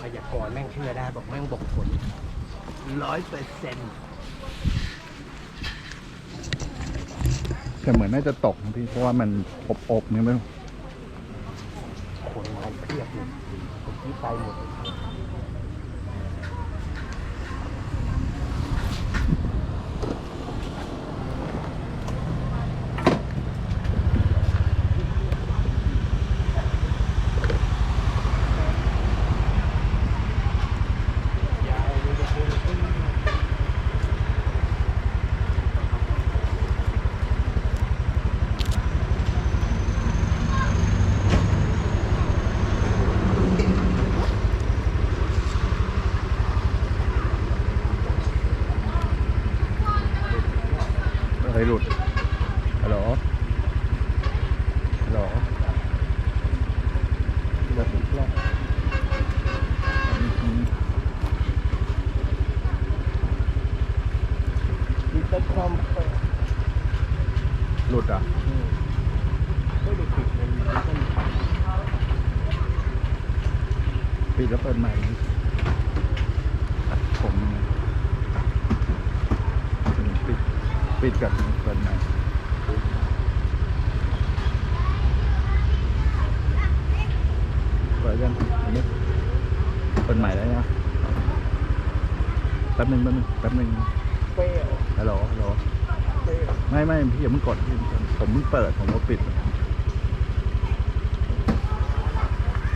พยากรณ์แม่งเชื่อได้บอกแม่งบอกผลร้อยเปอร์เซ็นต์แต่เหมือนน่าจะตกนะพี่เพราะว่ามันอบๆเนี่ยไม่รู้คนมาเพียบเลยคนที่ไปหมดเลย อะไรหลุด ฮัลโหล ฮัลโหลหลุดอีกรอบอืม มี แต่ความหลุดอะไม่ได้ปิดเลยมีแต่ความปิดแล้วเปิดใหม่ตัดผมยังไงปิดปิดกับเปิดใหม่เปิดกันอันนี้เปิดใหม่แล้วนะแป๊บหนึ่งแป๊บหนึ่งแป๊บหนึ่ง เปรี้ยว ฮัลโหลฮัลโหลเปรี้ยวไม่ไม่พี่อย่าเพิ่งกดพี่ผมเพิ่งเปิดผมก็ปิด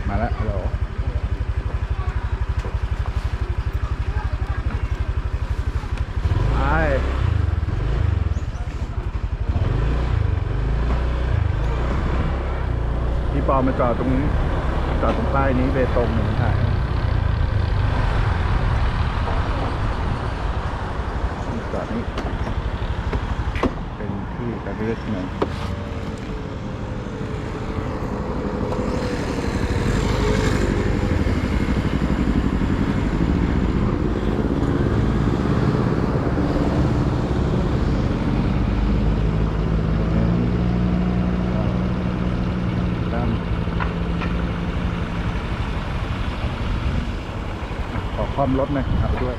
มาแล้วฮัลโหลไปพี่ปอมาจอดตรงนี้จอดตรงป้ายนี้เบตงหนึ่งถ่ายจอดนี้ เป็นที่การเลือกเงินตั้มขอคอมรถหน่อยเอาด้วย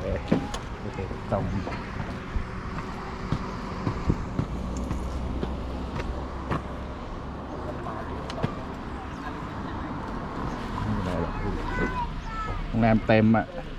เอ๊ะโอเคสองไม่เป็นไรหรอกโรงแรมเต็มอะคนเยอะ